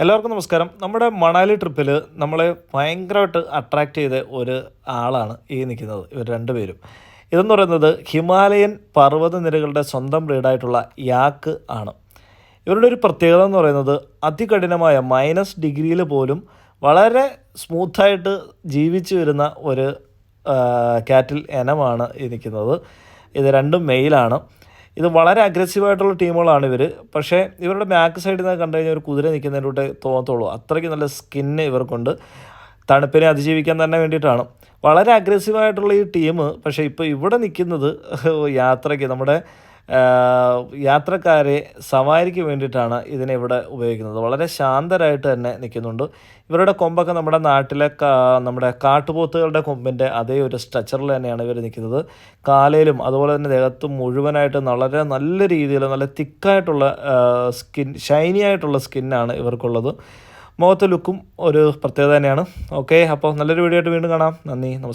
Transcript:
എല്ലാവർക്കും നമസ്കാരം. നമ്മുടെ മണാലി ട്രിപ്പിൽ നമ്മളെ ഭയങ്കരമായിട്ട് അട്രാക്റ്റ് ചെയ്ത ഒരു ആളാണ് ഈ നിൽക്കുന്നത്. ഇവർ രണ്ടുപേരും ഇതെന്ന് പറയുന്നത് ഹിമാലയൻ പർവത നിരകളുടെ സ്വന്തം ബ്രീഡായിട്ടുള്ള യാക്ക് ആണ്. ഇവരുടെ ഒരു പ്രത്യേകത എന്ന് പറയുന്നത് അതികഠിനമായ മൈനസ് ഡിഗ്രിയിൽ പോലും വളരെ സ്മൂത്തായിട്ട് ജീവിച്ചു വരുന്ന ഒരു കാറ്റിൽ ഇനമാണ് ഈ നിൽക്കുന്നത്. ഇത് രണ്ടും മെയിലാണ് ഇത് വളരെ അഗ്രസീവായിട്ടുള്ള ടീമുകളാണ് ഇവർ പക്ഷേ ഇവരുടെ ബാക്ക് സൈഡിൽ നിന്ന് കണ്ടു കഴിഞ്ഞാൽ ഒരു കുതിര നിൽക്കുന്നതിലൂടെ തോന്നത്തുള്ളൂ. അത്രയ്ക്ക് നല്ല സ്കിന്ന് ഇവർക്കുണ്ട്. തണുപ്പിനെ അതിജീവിക്കാൻ തന്നെ വേണ്ടിയിട്ടാണ്. വളരെ അഗ്രസീവായിട്ടുള്ള ഈ ടീം. പക്ഷേ ഇപ്പോൾ ഇവിടെ നിൽക്കുന്നത് യാത്രയ്ക്ക്. നമ്മുടെ യാത്രക്കാരെ സവാരിക്ക് വേണ്ടിയിട്ടാണ് ഇതിനെ ഇവിടെ ഉപയോഗിക്കുന്നത്. വളരെ ശാന്തരായിട്ട് തന്നെ നിൽക്കുന്നുണ്ട്. ഇവരുടെ കൊമ്പൊക്കെ നമ്മുടെ നാട്ടിലെ നമ്മുടെ കാട്ടുപോത്തുകളുടെ കൊമ്പിന്റെ അതേ ഒരു സ്ട്രക്ചറിൽ തന്നെയാണ് ഇവർ നിൽക്കുന്നത്. കാലയിലും അതുപോലെ തന്നെ ദേഹത്തും മുഴുവനായിട്ട് വളരെ നല്ല രീതിയിൽ നല്ല തിക്കായിട്ടുള്ള സ്കിൻ ഷൈനി ആയിട്ടുള്ള സ്കിന്നാണ് ഇവർക്കുള്ളത്. മുഖത്തെ ലുക്കും ഒരു പ്രത്യേകത തന്നെയാണ്. ഓക്കെ അപ്പോൾ നല്ലൊരു വീഡിയോ ആയിട്ട് വീണ്ടും കാണാം. നന്ദി നമസ്കാരം